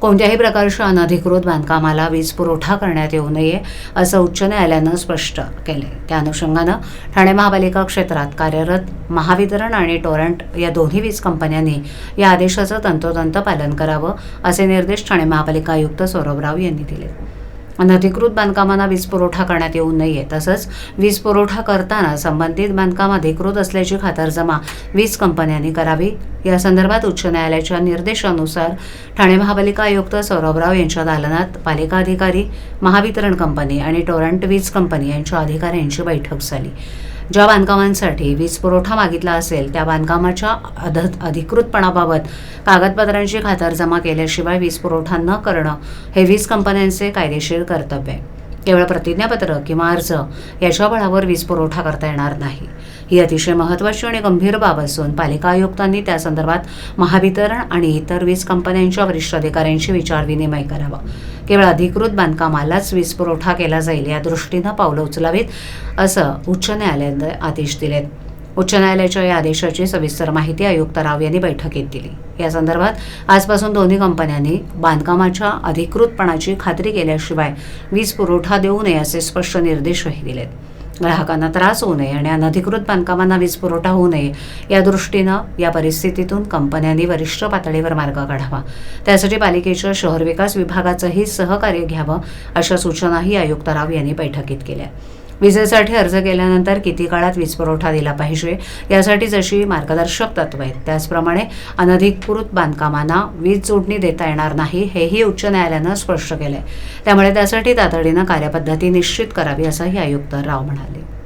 कोणत्याही प्रकारच्या अनधिकृत बांधकामाला वीज पुरवठा करण्यात येऊ नये असं उच्च न्यायालयानं स्पष्ट केले त्या अनुषंगानं ठाणे महापालिका क्षेत्रात कार्यरत महावितरण आणि टोरंट या दोन्ही वीज कंपन्यांनी या आदेशाचं तंतोतंत पालन करावं असे निर्देश ठाणे महापालिका आयुक्त सौरभ राव यांनी दिले. अनधिकृत बांधकामांना वीज पुरवठा करण्यात येऊ नये तसंच वीज पुरवठा करताना संबंधित बांधकाम अधिकृत असल्याची खातरजमा वीज कंपन्यांनी करावी. या संदर्भात उच्च न्यायालयाच्या निर्देशानुसार ठाणे महापालिका आयुक्त सौरभराव यांच्या दालनात पालिका अधिकारी महावितरण कंपनी आणि टोरंट वीज कंपनी यांच्या अधिकाऱ्यांची बैठक झाली. ज्या बांधकामांसाठी वीज पुरवठा मागितला असेल त्या बांधकामाच्या अध अधिकृतपणाबाबत कागदपत्रांची खातरजमा केल्याशिवाय वीज पुरवठा न करणं हे वीज कंपन्यांचे कायदेशीर कर्तव्य आहे. केवळ प्रतिज्ञापत्र किंवा अर्ज याच्या बळावर वीज पुरवठा करता येणार नाही. ही अतिशय महत्त्वाची आणि गंभीर बाब असून पालिका आयुक्तांनी त्या संदर्भात महावितरण आणि इतर वीज कंपन्यांच्या वरिष्ठ अधिकाऱ्यांशी विचारविनिमय करावा. केवळ अधिकृत बांधकामालाच वीज पुरवठा केला जाईल या दृष्टीनं पावलं उचलावीत असं उच्च न्यायालयाने आदेश दिलेत. उच्च न्यायालयाच्या या आदेशाची सविस्तर माहिती आयुक्त राव यांनी बैठकीत दिली. या संदर्भात आजपासून दोन्ही कंपन्यांनी बांधकामाच्या अधिकृतपणाची खात्री केल्याशिवाय वीज पुरवठा देऊ नये असे स्पष्ट निर्देशही दिलेत. ग्राहकांना त्रास होऊ नये आणि अनधिकृत बांधकामांना वीज पुरवठा होऊ नये या दृष्टीनं या परिस्थितीतून कंपन्यांनी वरिष्ठ पातळीवर मार्ग काढावा. त्यासाठी पालिकेच्या शहर विकास विभागाचंही सहकार्य घ्यावं अशा सूचनाही आयुक्त राव यांनी बैठकीत केल्या. विजेसाठी अर्ज केल्यानंतर किती काळात वीज पुरवठा दिला पाहिजे? यासाठी जशी मार्गदर्शक तत्व आहेत त्याचप्रमाणे अनधिकृत बांधकामांना वीज जोडणी देता येणार नाही हेही उच्च न्यायालयानं स्पष्ट केलंय. त्यामुळे त्यासाठी तातडीनं कार्यपद्धती निश्चित करावी असंही आयुक्त राव म्हणाले.